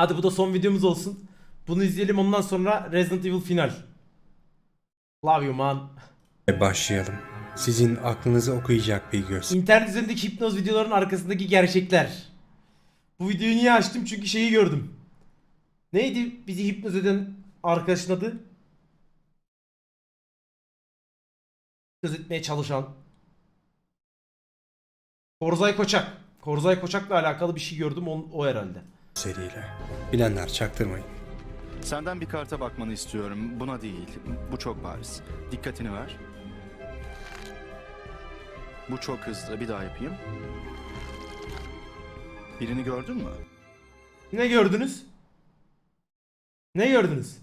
Hadi bu da son videomuz olsun. Bunu izleyelim ondan sonra Resident Evil final. Love you man. başlayalım. Sizin aklınızı okuyacak bir göz. İnternet üzerindeki hipnoz videoların arkasındaki gerçekler. Bu videoyu niye açtım? Çünkü şeyi gördüm. Neydi bizi hipnoz eden arkadaşın adı? Hipnoz etmeye çalışan. Korzay Koçak. Korzay Koçak'la alakalı bir şey gördüm o, o herhalde. Seriyle. Bilenler çaktırmayın. Senden bir karta bakmanı istiyorum. Buna değil. Bu çok bariz. Dikkatini ver. Bu çok hızlı. Bir daha yapayım. Birini gördün mü? Ne gördünüz? Ne gördünüz?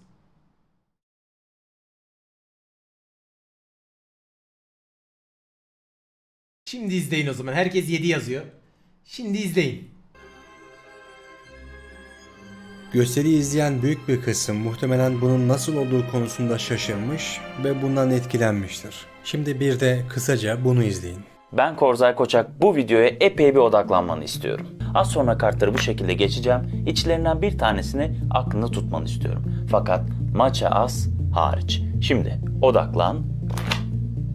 Şimdi izleyin o zaman. Herkes 7 yazıyor. Şimdi izleyin. Gösteri izleyen büyük bir kısım muhtemelen bunun nasıl olduğu konusunda şaşırmış ve bundan etkilenmiştir. Şimdi bir de kısaca bunu izleyin. Ben Korzay Koçak bu videoya epey bir odaklanmanı istiyorum. Az sonra kartları bu şekilde geçeceğim. İçlerinden bir tanesini aklında tutmanı istiyorum. Fakat maça az hariç. Şimdi odaklan.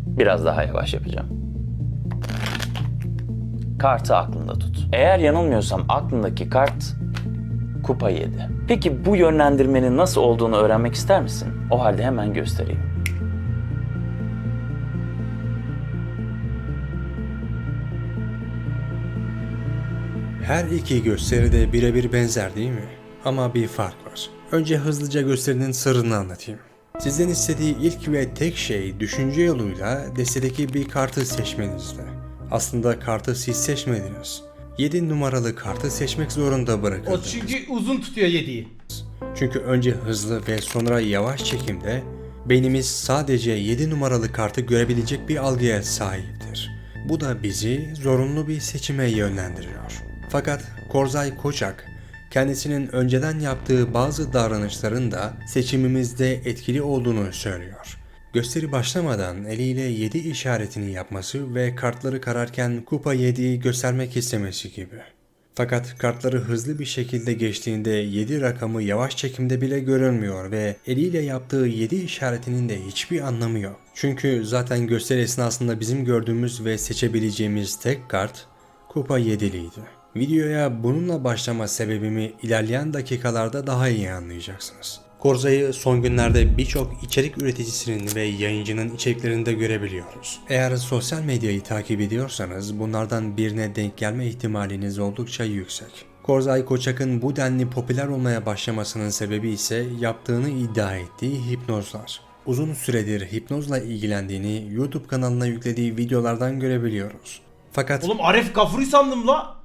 Biraz daha yavaş yapacağım. Kartı aklında tut. Eğer yanılmıyorsam aklındaki kart kupa 7. Peki bu yönlendirmenin nasıl olduğunu öğrenmek ister misin? O halde hemen göstereyim. Her iki gösteri de birebir benzer değil mi? Ama bir fark var. Önce hızlıca gösterinin sırrını anlatayım. Sizden istediği ilk ve tek şey düşünce yoluyla destedeki bir kartı seçmenizdi. Aslında kartı siz seçmediniz. 7 numaralı kartı seçmek zorunda O bırakıldınız. çünkü uzun tutuyor 7'yi. Çünkü önce hızlı ve sonra yavaş çekimde beynimiz sadece 7 numaralı kartı görebilecek bir algıya sahiptir. Bu da bizi zorunlu bir seçime yönlendiriyor. Fakat Korzay Koçak kendisinin önceden yaptığı bazı davranışların da seçimimizde etkili olduğunu söylüyor. Gösteri başlamadan eliyle 7 işaretini yapması ve kartları kararken kupa 7'yi göstermek istemesi gibi. Fakat kartları hızlı bir şekilde geçtiğinde 7 rakamı yavaş çekimde bile görülmüyor ve eliyle yaptığı 7 işaretinin de hiçbir anlamı yok. Çünkü zaten gösteri esnasında bizim gördüğümüz ve seçebileceğimiz tek kart Kupa 7'liydi. Videoya bununla başlama sebebimi ilerleyen dakikalarda daha iyi anlayacaksınız. Korza'yı son günlerde birçok içerik üreticisinin ve yayıncının içeriklerinde görebiliyoruz. Eğer sosyal medyayı takip ediyorsanız bunlardan birine denk gelme ihtimaliniz oldukça yüksek. Korzay Koçak'ın bu denli popüler olmaya başlamasının sebebi ise yaptığını iddia ettiği hipnozlar. Uzun süredir hipnozla ilgilendiğini YouTube kanalına yüklediği videolardan görebiliyoruz. Fakat Oğlum Aref Gafuri sandım la.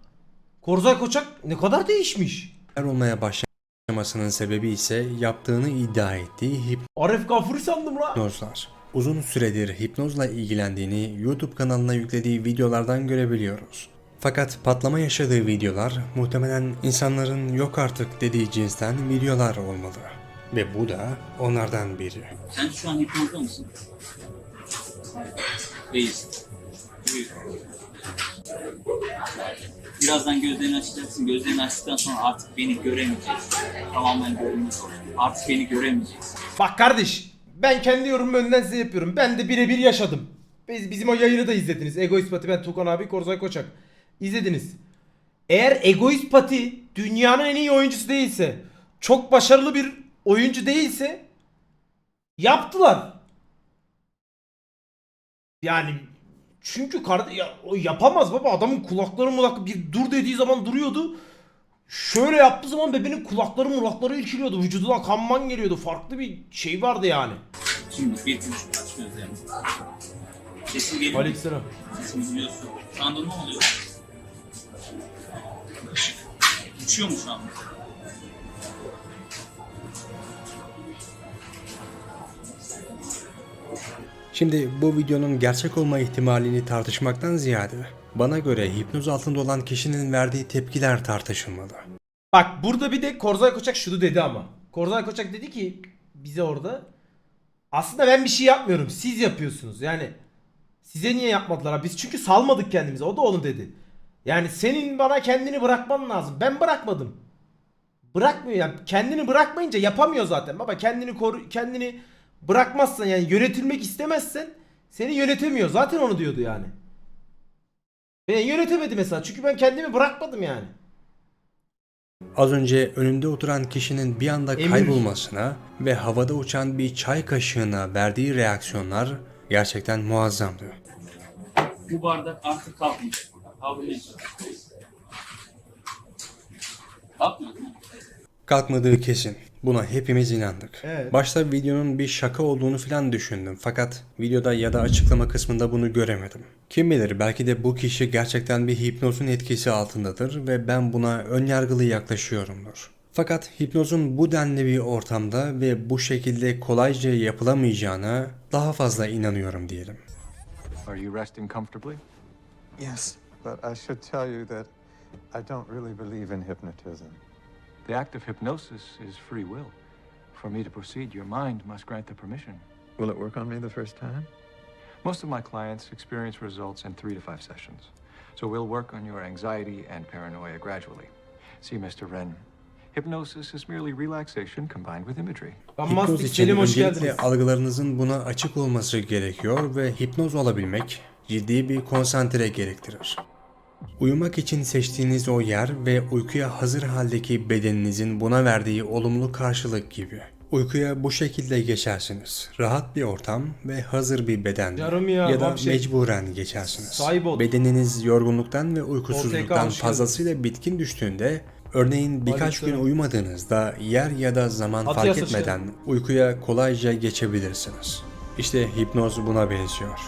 Korzay Koçak ne kadar değişmiş. popüler olmaya başlamasının sebebi ise yaptığını iddia ettiği Aref Gafuri sandım la. hipnozlar. Uzun süredir hipnozla ilgilendiğini YouTube kanalına yüklediği videolardan görebiliyoruz. Fakat patlama yaşadığı videolar muhtemelen insanların yok artık dediği cinsten videolar olmalı. Ve bu da onlardan biri. Sen şu an hipnozda mısın? Değilsin. Büyük. Birazdan gözlerini açacaksın. Gözlerini açtıktan sonra artık beni göremeyeceksin. Tamamen görünmüş olacak. Artık beni göremeyeceksin. Bak kardeş ben kendi yorumumu önden size yapıyorum. Ben de birebir yaşadım. Biz, bizim o yayını da izlediniz. Egoist Pati ben Tukan abi Korzay Koçak. İzlediniz. Eğer Egoist Pati dünyanın en iyi oyuncusu değilse, çok başarılı bir oyuncu değilse yaptılar. Yani çünkü kardeş ya, o yapamaz baba adamın kulakları mulak bir dur dediği zaman duruyordu. Şöyle yaptığı zaman bebeğin kulakları mulakları irkiliyordu. Vücuduna kanman geliyordu. Farklı bir şey vardı yani. Şimdi bir konuşup aç gözlerini. Sesim geliyor. mu? Aleykümselam. Sesimi duyuyorsun. Şu anda ne oluyor? Uçuyor mu şu anda? Şimdi bu videonun gerçek olma ihtimalini tartışmaktan ziyade bana göre hipnoz altında olan kişinin verdiği tepkiler tartışılmalı. Bak burada bir de Korzay Koçak şunu dedi ama. Korzay Koçak dedi ki bize orada aslında ben bir şey yapmıyorum. Siz yapıyorsunuz. Yani size niye yapmadılar? Biz çünkü salmadık kendimize. O da onu dedi. Yani senin bana kendini bırakman lazım. Ben bırakmadım. bırakmıyor yani kendini bırakmayınca yapamıyor zaten baba kendini koru kendini bırakmazsan yani yönetilmek istemezsen seni yönetemiyor zaten onu diyordu yani. Ben yönetemedi mesela çünkü ben kendimi bırakmadım yani. Az önce önünde oturan kişinin bir anda Emir. kaybolmasına ve havada uçan bir çay kaşığına verdiği reaksiyonlar gerçekten muazzamdı. Bu bardak artık kalkmayacak. Değil mi? Kalkmadığı kesin. Buna hepimiz inandık. Evet. Başta videonun bir şaka olduğunu falan düşündüm fakat videoda ya da açıklama kısmında bunu göremedim. Kim bilir belki de bu kişi gerçekten bir hipnozun etkisi altındadır ve ben buna önyargılı yaklaşıyorumdur. Fakat hipnozun bu denli bir ortamda ve bu şekilde kolayca yapılamayacağına daha fazla inanıyorum diyelim. Are you resting comfortably? Yes, but I should tell you that I don't really believe in hypnotism. The act of hypnosis is free will. For me to proceed, your mind must grant the permission. Will it work on me the first time? Most of my clients experience results in three to five sessions. So we'll work on your anxiety and paranoia gradually. See, Mr. Wren, hypnosis is merely relaxation combined with imagery. Ben Hipnoz Mastik için Selim hoş öncelikle geldiniz. algılarınızın buna açık olması gerekiyor ve hipnoz olabilmek ciddi bir konsantre gerektirir. Uyumak için seçtiğiniz o yer ve uykuya hazır haldeki bedeninizin buna verdiği olumlu karşılık gibi. Uykuya bu şekilde geçersiniz. Rahat bir ortam ve hazır bir beden. Ya, ya da şey- mecburen geçersiniz. Bedeniniz yorgunluktan ve uykusuzluktan fazlasıyla bitkin düştüğünde Örneğin birkaç gün uyumadığınızda yer ya da zaman fark etmeden uykuya kolayca geçebilirsiniz. İşte hipnoz buna benziyor.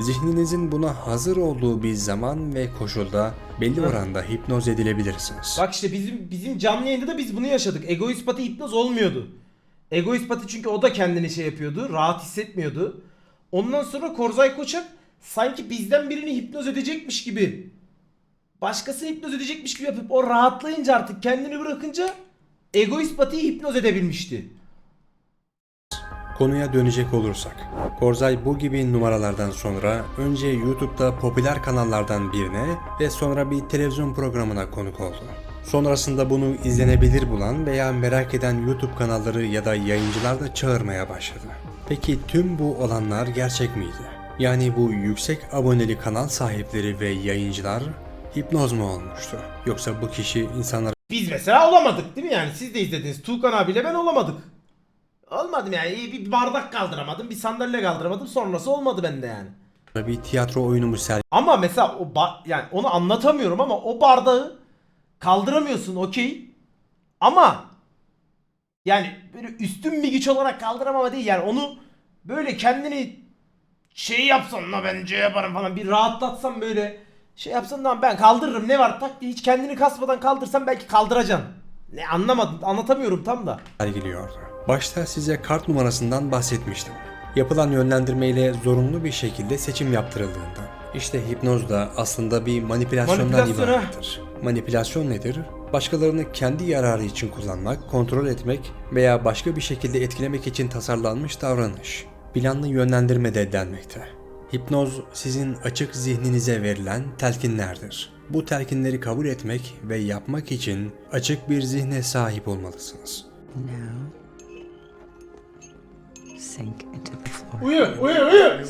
Zihninizin buna hazır olduğu bir zaman ve koşulda belli oranda hipnoz edilebilirsiniz. Bak işte bizim bizim canlı yayında da biz bunu yaşadık. Egoist Pati hipnoz olmuyordu. Egoist Pati çünkü o da kendini şey yapıyordu. Rahat hissetmiyordu. Ondan sonra Korzay Koçak sanki bizden birini hipnoz edecekmiş gibi başkasını hipnoz edecekmiş gibi yapıp o rahatlayınca artık kendini bırakınca Egoist Pati'yi hipnoz edebilmişti. Konuya dönecek olursak, Korzay bu gibi numaralardan sonra önce YouTube'da popüler kanallardan birine ve sonra bir televizyon programına konuk oldu. Sonrasında bunu izlenebilir bulan veya merak eden YouTube kanalları ya da yayıncılar da çağırmaya başladı. Peki tüm bu olanlar gerçek miydi? Yani bu yüksek aboneli kanal sahipleri ve yayıncılar hipnoz mu olmuştu? Yoksa bu kişi insanlara Biz mesela olamadık değil mi yani? Siz de izlediniz. Tuğkan abiyle ben olamadık. Olmadım yani. İyi Bir bardak kaldıramadım. Bir sandalye kaldıramadım. Sonrası olmadı bende yani. bir tiyatro oyunu mu Ama mesela o ba- yani onu anlatamıyorum ama o bardağı kaldıramıyorsun okey. Ama yani böyle üstün bir güç olarak kaldıramama değil yani onu böyle kendini şey yapsan la bence yaparım falan bir rahatlatsan böyle şey yapsan lan ben kaldırırım ne var tak diye hiç kendini kasmadan kaldırsan belki kaldıracaksın. Ne anlamadım anlatamıyorum tam da. sergiliyordu. Başta size kart numarasından bahsetmiştim. Yapılan yönlendirmeyle zorunlu bir şekilde seçim yaptırıldığında. İşte hipnoz da aslında bir manipülasyondan Manipülasyon, ibarettir. Manipülasyon nedir? Başkalarını kendi yararı için kullanmak, kontrol etmek veya başka bir şekilde etkilemek için tasarlanmış davranış. Planlı yönlendirme de denmekte. Hipnoz sizin açık zihninize verilen telkinlerdir. Bu telkinleri kabul etmek ve yapmak için açık bir zihne sahip olmalısınız. Now, sink into the floor. Uyu uyu uyu.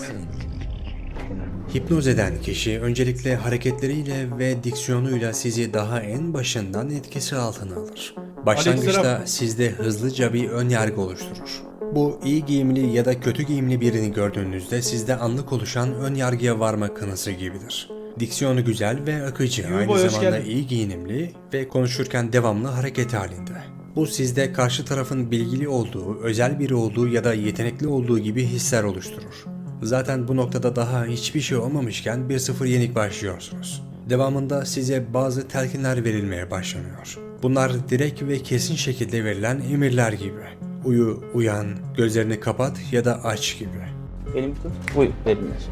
Hipnoz eden kişi öncelikle hareketleriyle ve diksiyonuyla sizi daha en başından etkisi altına alır. Başlangıçta sizde hızlıca bir ön yargı oluşturur. Bu iyi giyimli ya da kötü giyimli birini gördüğünüzde sizde anlık oluşan ön yargıya varma kanısı gibidir. Diksiyonu güzel ve akıcı, aynı zamanda iyi giyinimli ve konuşurken devamlı hareket halinde. Bu sizde karşı tarafın bilgili olduğu, özel biri olduğu ya da yetenekli olduğu gibi hisler oluşturur. Zaten bu noktada daha hiçbir şey olmamışken 1-0 yenik başlıyorsunuz. Devamında size bazı telkinler verilmeye başlanıyor. Bunlar direkt ve kesin şekilde verilen emirler gibi. Uyu, uyan, gözlerini kapat ya da aç gibi. Elimi tut. Uyu. Derinleş.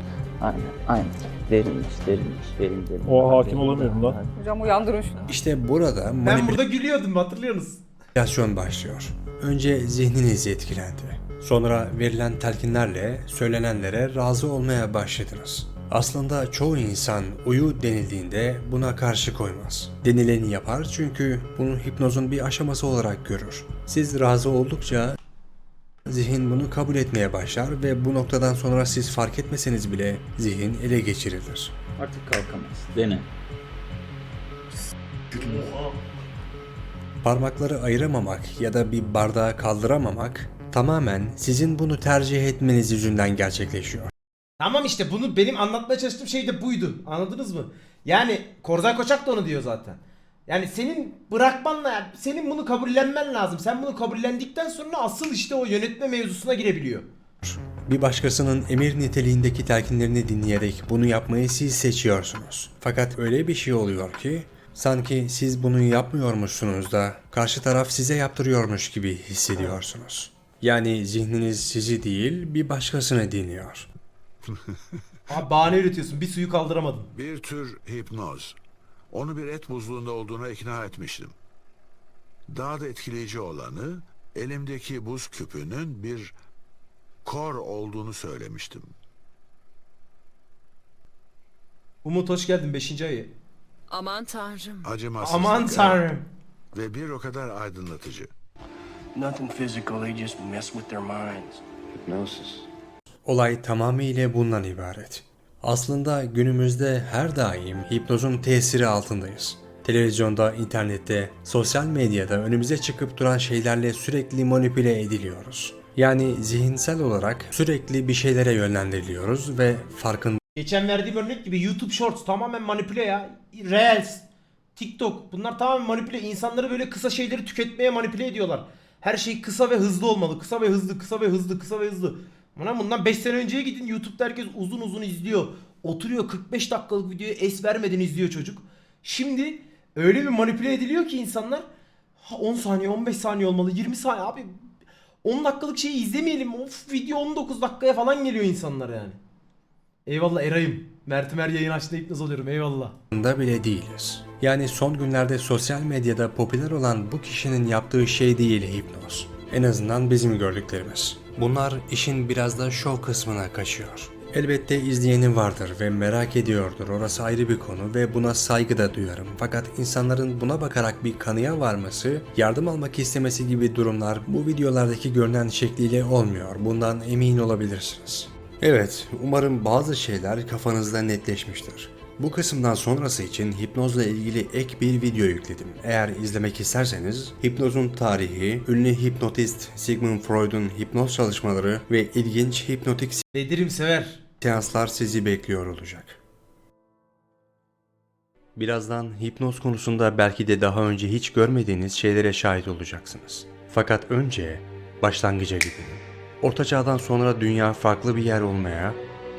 Aynen. Aynen. Derinleş. Derinleş. Derin derin. O hakim olamıyorum lan. Hocam uyandırın şunu. İşte burada Ben burada gülüyordum hatırlıyorsunuz. Manipülasyon başlıyor. Önce zihniniz etkilendi. Sonra verilen telkinlerle söylenenlere razı olmaya başladınız. Aslında çoğu insan uyu denildiğinde buna karşı koymaz. Denileni yapar çünkü bunu hipnozun bir aşaması olarak görür. Siz razı oldukça zihin bunu kabul etmeye başlar ve bu noktadan sonra siz fark etmeseniz bile zihin ele geçirilir. Artık kalkamaz. Dene. Parmakları ayıramamak ya da bir bardağı kaldıramamak tamamen sizin bunu tercih etmeniz yüzünden gerçekleşiyor. Tamam işte bunu benim anlatmaya çalıştığım şey de buydu. Anladınız mı? Yani Korzay Koçak da onu diyor zaten. Yani senin bırakmanla, senin bunu kabullenmen lazım. Sen bunu kabullendikten sonra asıl işte o yönetme mevzusuna girebiliyor. Bir başkasının emir niteliğindeki telkinlerini dinleyerek bunu yapmayı siz seçiyorsunuz. Fakat öyle bir şey oluyor ki sanki siz bunu yapmıyormuşsunuz da karşı taraf size yaptırıyormuş gibi hissediyorsunuz. Yani zihniniz sizi değil bir başkasını dinliyor. Abi bahane üretiyorsun. Bir suyu kaldıramadın. Bir tür hipnoz. Onu bir et buzluğunda olduğuna ikna etmiştim. Daha da etkileyici olanı elimdeki buz küpünün bir kor olduğunu söylemiştim. Umut hoş geldin 5. ayı. Aman tanrım. Acımasızlık Aman tanrım. ve bir o kadar aydınlatıcı. Nothing physical, they just mess with their minds. Olay tamamıyla bundan ibaret. Aslında günümüzde her daim hipnozun tesiri altındayız. Televizyonda, internette, sosyal medyada önümüze çıkıp duran şeylerle sürekli manipüle ediliyoruz. Yani zihinsel olarak sürekli bir şeylere yönlendiriliyoruz ve farkında Geçen verdiğim örnek gibi YouTube Shorts tamamen manipüle ya. Reels, TikTok bunlar tamamen manipüle. İnsanları böyle kısa şeyleri tüketmeye manipüle ediyorlar. Her şey kısa ve hızlı olmalı. Kısa ve hızlı, kısa ve hızlı, kısa ve hızlı. Buna bundan 5 sene önceye gidin YouTube'da herkes uzun uzun izliyor. Oturuyor 45 dakikalık videoyu es vermeden izliyor çocuk. Şimdi öyle bir manipüle ediliyor ki insanlar ha 10 saniye 15 saniye olmalı 20 saniye abi 10 dakikalık şeyi izlemeyelim. Of video 19 dakikaya falan geliyor insanlar yani. Eyvallah Eray'ım. Mert'im her yayın açtığında hipnoz oluyorum eyvallah. bile değiliz. Yani son günlerde sosyal medyada popüler olan bu kişinin yaptığı şey değil hipnoz. En azından bizim gördüklerimiz. Bunlar işin biraz da şov kısmına kaçıyor. Elbette izleyeni vardır ve merak ediyordur. Orası ayrı bir konu ve buna saygı da duyarım. Fakat insanların buna bakarak bir kanıya varması, yardım almak istemesi gibi durumlar bu videolardaki görünen şekliyle olmuyor. Bundan emin olabilirsiniz. Evet, umarım bazı şeyler kafanızda netleşmiştir. Bu kısımdan sonrası için hipnozla ilgili ek bir video yükledim. Eğer izlemek isterseniz hipnozun tarihi, ünlü hipnotist Sigmund Freud'un hipnoz çalışmaları ve ilginç hipnotik Bedirim sever. seanslar sizi bekliyor olacak. Birazdan hipnoz konusunda belki de daha önce hiç görmediğiniz şeylere şahit olacaksınız. Fakat önce başlangıca gidelim. Orta Çağ'dan sonra dünya farklı bir yer olmaya,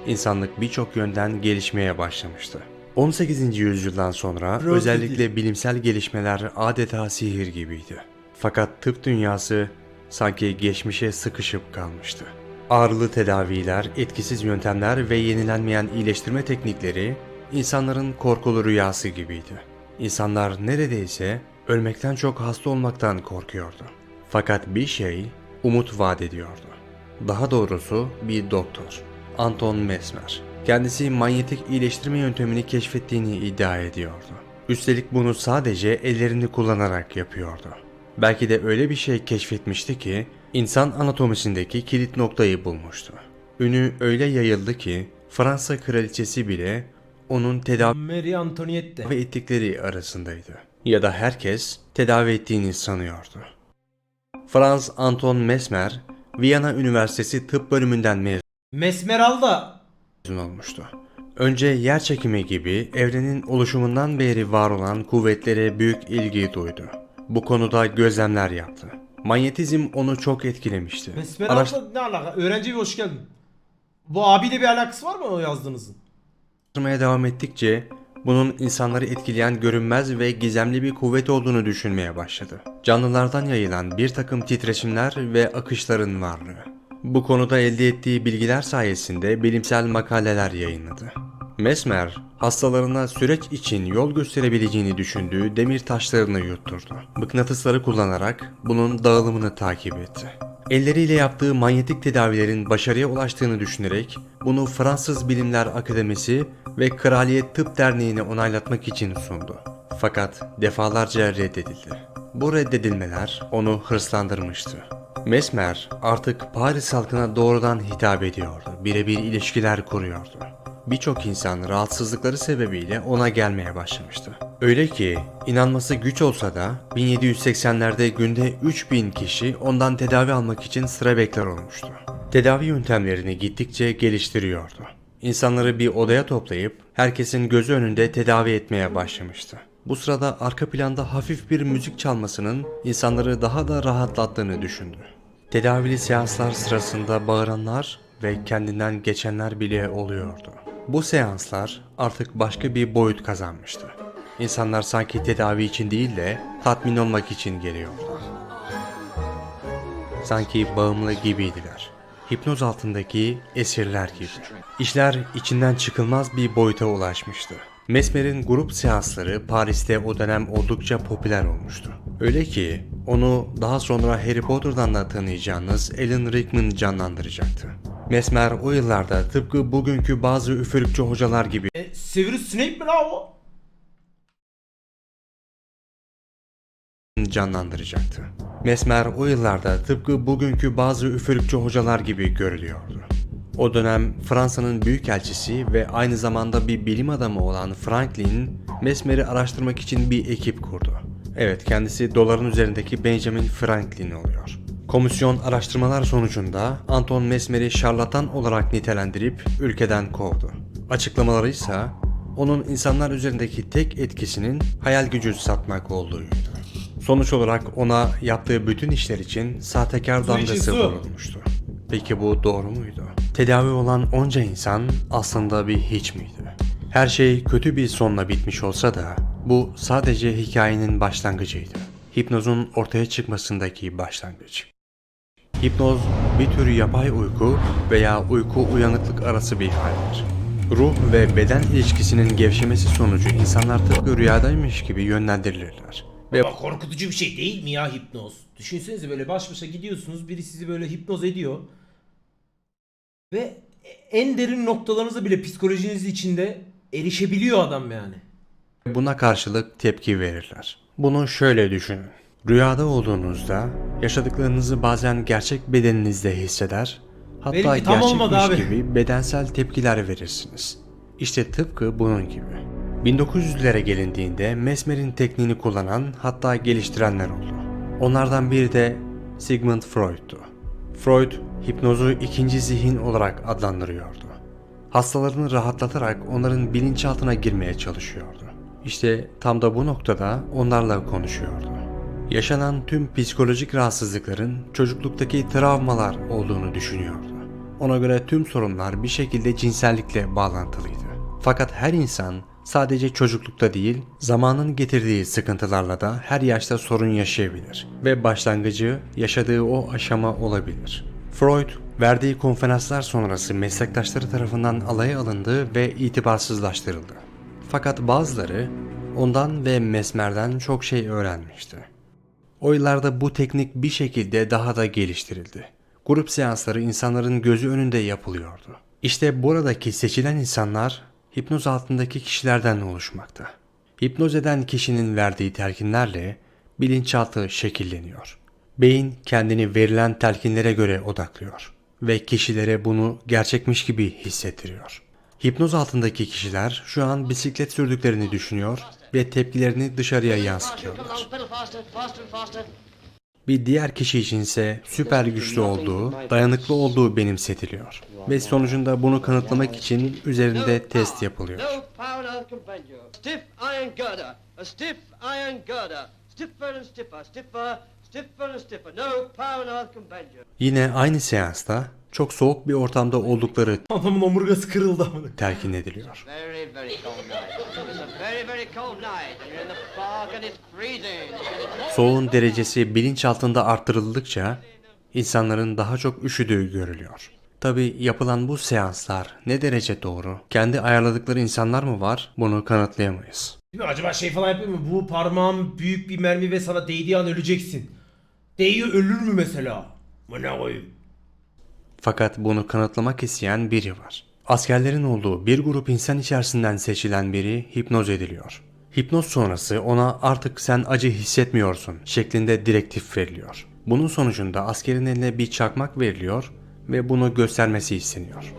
insanlık birçok yönden gelişmeye başlamıştı. 18. yüzyıldan sonra Bro özellikle bilimsel gelişmeler adeta sihir gibiydi. Fakat tıp dünyası sanki geçmişe sıkışıp kalmıştı. Ağrılı tedaviler, etkisiz yöntemler ve yenilenmeyen iyileştirme teknikleri insanların korkulu rüyası gibiydi. İnsanlar neredeyse ölmekten çok hasta olmaktan korkuyordu. Fakat bir şey umut vaat ediyordu. Daha doğrusu bir doktor. Anton Mesmer. Kendisi manyetik iyileştirme yöntemini keşfettiğini iddia ediyordu. Üstelik bunu sadece ellerini kullanarak yapıyordu. Belki de öyle bir şey keşfetmişti ki insan anatomisindeki kilit noktayı bulmuştu. Ünü öyle yayıldı ki Fransa kraliçesi bile onun tedavi Marie Antoniette. ettikleri arasındaydı. Ya da herkes tedavi ettiğini sanıyordu. Franz Anton Mesmer, Viyana Üniversitesi Tıp Bölümünden mezun Mesmeral da olmuştu. Önce yer çekimi gibi evrenin oluşumundan beri var olan kuvvetlere büyük ilgi duydu. Bu konuda gözlemler yaptı. Manyetizm onu çok etkilemişti. Mesmeral Araş- da ne alaka? Öğrenci bir hoş geldin. Bu abiyle bir alakası var mı o yazdığınızın? Araştırmaya devam ettikçe bunun insanları etkileyen görünmez ve gizemli bir kuvvet olduğunu düşünmeye başladı. Canlılardan yayılan bir takım titreşimler ve akışların varlığı. Bu konuda elde ettiği bilgiler sayesinde bilimsel makaleler yayınladı. Mesmer, hastalarına süreç için yol gösterebileceğini düşündüğü demir taşlarını yutturdu. Mıknatısları kullanarak bunun dağılımını takip etti. Elleriyle yaptığı manyetik tedavilerin başarıya ulaştığını düşünerek bunu Fransız Bilimler Akademisi ve Kraliyet Tıp Derneği'ne onaylatmak için sundu. Fakat defalarca reddedildi. Bu reddedilmeler onu hırslandırmıştı. Mesmer artık Paris halkına doğrudan hitap ediyordu. Birebir ilişkiler kuruyordu. Birçok insan rahatsızlıkları sebebiyle ona gelmeye başlamıştı. Öyle ki inanması güç olsa da 1780'lerde günde 3000 kişi ondan tedavi almak için sıra bekler olmuştu. Tedavi yöntemlerini gittikçe geliştiriyordu. İnsanları bir odaya toplayıp herkesin gözü önünde tedavi etmeye başlamıştı. Bu sırada arka planda hafif bir müzik çalmasının insanları daha da rahatlattığını düşündü. Tedavili seanslar sırasında bağıranlar ve kendinden geçenler bile oluyordu. Bu seanslar artık başka bir boyut kazanmıştı. İnsanlar sanki tedavi için değil de tatmin olmak için geliyordu. Sanki bağımlı gibiydiler. Hipnoz altındaki esirler gibi. İşler içinden çıkılmaz bir boyuta ulaşmıştı. Mesmer'in grup seansları Paris'te o dönem oldukça popüler olmuştu. Öyle ki onu daha sonra Harry Potter'dan da tanıyacağınız Alan Rickman canlandıracaktı. Mesmer o yıllarda tıpkı bugünkü bazı üfürükçü hocalar gibi E, Severus Snape mi la o? canlandıracaktı. Mesmer o yıllarda tıpkı bugünkü bazı üfürükçü hocalar gibi görülüyordu. O dönem Fransa'nın büyükelçisi ve aynı zamanda bir bilim adamı olan Franklin, Mesmer'i araştırmak için bir ekip kurdu. Evet kendisi doların üzerindeki Benjamin Franklin oluyor. Komisyon araştırmalar sonucunda Anton Mesmer'i şarlatan olarak nitelendirip ülkeden kovdu. Açıklamaları ise onun insanlar üzerindeki tek etkisinin hayal gücü satmak olduğuydu. Sonuç olarak ona yaptığı bütün işler için sahtekar damgası vurulmuştu. Peki bu doğru muydu? Tedavi olan onca insan aslında bir hiç miydi? Her şey kötü bir sonla bitmiş olsa da bu sadece hikayenin başlangıcıydı. Hipnozun ortaya çıkmasındaki başlangıç. Hipnoz bir tür yapay uyku veya uyku uyanıklık arası bir haldir. Ruh ve beden ilişkisinin gevşemesi sonucu insanlar tıpkı rüyadaymış gibi yönlendirilirler. Ve Ama korkutucu bir şey değil mi ya hipnoz? Düşünsenize böyle baş başa gidiyorsunuz biri sizi böyle hipnoz ediyor. Ve en derin noktalarınıza bile psikolojiniz içinde erişebiliyor adam yani. Buna karşılık tepki verirler. Bunu şöyle düşünün. Rüyada olduğunuzda yaşadıklarınızı bazen gerçek bedeninizde hisseder, hatta Benimki tam olmadı gerçekmiş abi. gibi bedensel tepkiler verirsiniz. İşte tıpkı bunun gibi. 1900'lere gelindiğinde Mesmer'in tekniğini kullanan hatta geliştirenler oldu. Onlardan biri de Sigmund Freud'tu. Freud, hipnozu ikinci zihin olarak adlandırıyordu. Hastalarını rahatlatarak onların bilinçaltına girmeye çalışıyordu. İşte tam da bu noktada onlarla konuşuyordu. Yaşanan tüm psikolojik rahatsızlıkların çocukluktaki travmalar olduğunu düşünüyordu. Ona göre tüm sorunlar bir şekilde cinsellikle bağlantılıydı. Fakat her insan sadece çocuklukta değil, zamanın getirdiği sıkıntılarla da her yaşta sorun yaşayabilir ve başlangıcı yaşadığı o aşama olabilir. Freud, verdiği konferanslar sonrası meslektaşları tarafından alaya alındı ve itibarsızlaştırıldı. Fakat bazıları ondan ve Mesmer'den çok şey öğrenmişti. O yıllarda bu teknik bir şekilde daha da geliştirildi. Grup seansları insanların gözü önünde yapılıyordu. İşte buradaki seçilen insanlar hipnoz altındaki kişilerden oluşmakta. Hipnoz eden kişinin verdiği telkinlerle bilinçaltı şekilleniyor. Beyin kendini verilen telkinlere göre odaklıyor ve kişilere bunu gerçekmiş gibi hissettiriyor. Hipnoz altındaki kişiler şu an bisiklet sürdüklerini düşünüyor ve tepkilerini dışarıya yansıtıyorlar. Bir diğer kişi içinse süper güçlü olduğu, dayanıklı olduğu benimsetiliyor. Ve sonucunda bunu kanıtlamak için üzerinde test yapılıyor. Stiff iron girder. Stiffer and stiffer. Stiffer. Yine aynı seansta çok soğuk bir ortamda oldukları Adamın omurgası kırıldı amına. telkin ediliyor. Soğuğun derecesi bilinç altında arttırıldıkça insanların daha çok üşüdüğü görülüyor. Tabi yapılan bu seanslar ne derece doğru? Kendi ayarladıkları insanlar mı var? Bunu kanıtlayamayız. Acaba şey falan yapıyor mu? Bu parmağım büyük bir mermi ve sana değdiği an öleceksin. Değiyor ölür mü mesela? Buna koyayım. Fakat bunu kanıtlamak isteyen biri var. Askerlerin olduğu bir grup insan içerisinden seçilen biri hipnoz ediliyor. Hipnoz sonrası ona artık sen acı hissetmiyorsun şeklinde direktif veriliyor. Bunun sonucunda askerin eline bir çakmak veriliyor ve bunu göstermesi isteniyor.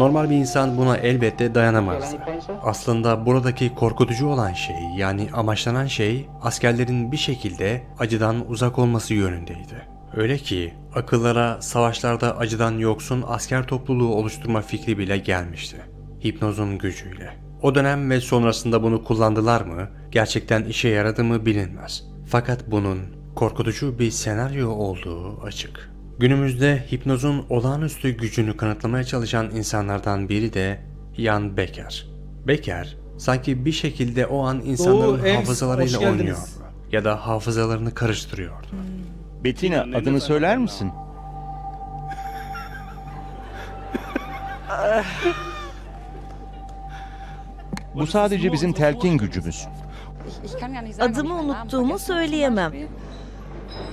Normal bir insan buna elbette dayanamazdı. Aslında buradaki korkutucu olan şey yani amaçlanan şey askerlerin bir şekilde acıdan uzak olması yönündeydi. Öyle ki akıllara savaşlarda acıdan yoksun asker topluluğu oluşturma fikri bile gelmişti. Hipnozun gücüyle. O dönem ve sonrasında bunu kullandılar mı gerçekten işe yaradı mı bilinmez. Fakat bunun korkutucu bir senaryo olduğu açık. Günümüzde hipnozun olağanüstü gücünü kanıtlamaya çalışan insanlardan biri de Jan Becker. Becker sanki bir şekilde o an insanların Oo, hafızalarıyla oynuyordu ya da hafızalarını karıştırıyordu. Bettina adını söyler misin? Bu sadece bizim telkin gücümüz. Adımı unuttuğumu söyleyemem.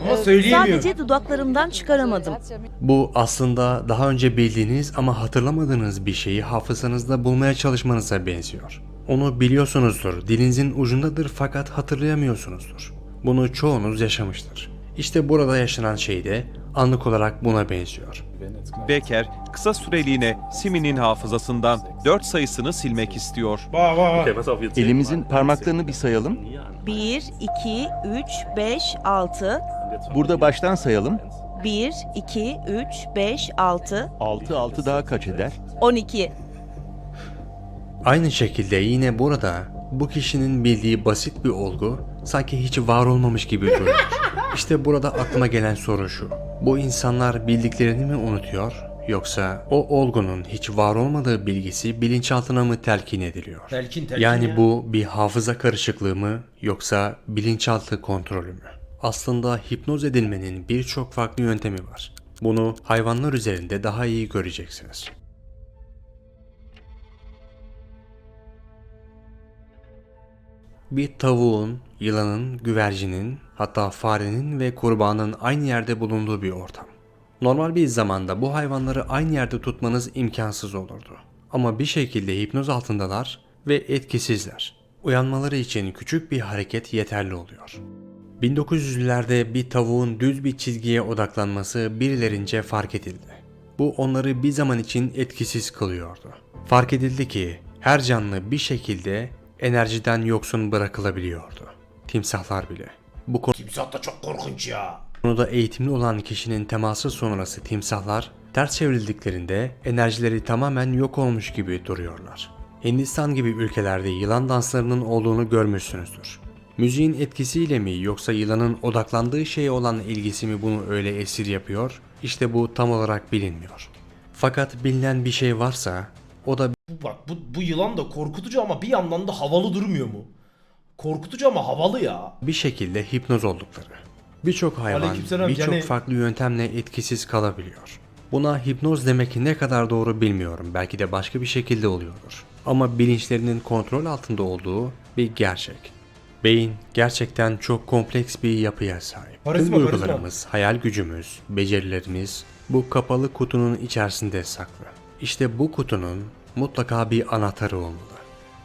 Ama söyleyemiyor. Sadece dudaklarımdan çıkaramadım. Bu aslında daha önce bildiğiniz ama hatırlamadığınız bir şeyi hafızanızda bulmaya çalışmanıza benziyor. Onu biliyorsunuzdur, dilinizin ucundadır fakat hatırlayamıyorsunuzdur. Bunu çoğunuz yaşamıştır. İşte burada yaşanan şey de anlık olarak buna benziyor. Becker kısa süreliğine Simi'nin hafızasından 4 sayısını silmek istiyor. Elimizin parmaklarını bir sayalım. 1, 2, 3, 5, 6. Burada baştan sayalım. 1, 2, 3, 5, 6, 6 6 daha kaç eder? 12. Aynı şekilde yine burada bu kişinin bildiği basit bir olgu sanki hiç var olmamış gibi duruyor. İşte burada aklıma gelen soru şu. Bu insanlar bildiklerini mi unutuyor yoksa o olgunun hiç var olmadığı bilgisi bilinçaltına mı telkin ediliyor? Telkin telkin Yani ya. bu bir hafıza karışıklığı mı yoksa bilinçaltı kontrolü mü? Aslında hipnoz edilmenin birçok farklı yöntemi var. Bunu hayvanlar üzerinde daha iyi göreceksiniz. Bir tavuğun, yılanın, güvercinin, hatta farenin ve kurbanın aynı yerde bulunduğu bir ortam. Normal bir zamanda bu hayvanları aynı yerde tutmanız imkansız olurdu. Ama bir şekilde hipnoz altındalar ve etkisizler. Uyanmaları için küçük bir hareket yeterli oluyor. 1900'lerde bir tavuğun düz bir çizgiye odaklanması birilerince fark edildi. Bu onları bir zaman için etkisiz kılıyordu. Fark edildi ki her canlı bir şekilde enerjiden yoksun bırakılabiliyordu. Timsahlar bile. Bu Timsah da çok korkunç ya. konuda eğitimli olan kişinin teması sonrası timsahlar ters çevrildiklerinde enerjileri tamamen yok olmuş gibi duruyorlar. Hindistan gibi ülkelerde yılan danslarının olduğunu görmüşsünüzdür. Müziğin etkisiyle mi yoksa yılanın odaklandığı şeye olan ilgisi mi bunu öyle esir yapıyor? İşte bu tam olarak bilinmiyor. Fakat bilinen bir şey varsa o da bak bu, bu yılan da korkutucu ama bir yandan da havalı durmuyor mu? Korkutucu ama havalı ya. bir şekilde hipnoz oldukları. Birçok hayvan Aleykümselam, birçok yani- farklı yöntemle etkisiz kalabiliyor. Buna hipnoz demek ne kadar doğru bilmiyorum. Belki de başka bir şekilde oluyordur. Ama bilinçlerinin kontrol altında olduğu bir gerçek. Beyin gerçekten çok kompleks bir yapıya sahip. Karizma, Tüm karizma. duygularımız, hayal gücümüz, becerilerimiz bu kapalı kutunun içerisinde saklı. İşte bu kutunun mutlaka bir anahtarı olmalı.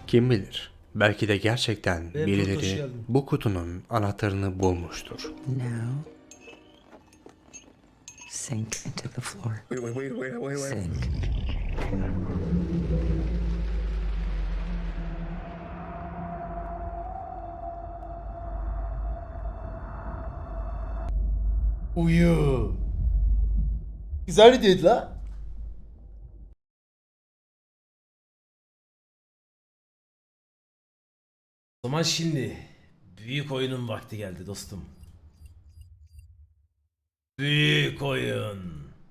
Kim bilir? Belki de gerçekten Ve birileri bu kutunun anahtarını bulmuştur. Now, sink into the floor. Sink. Uyu. Güzel videoydu la. O zaman şimdi büyük oyunun vakti geldi dostum. Büyük oyun.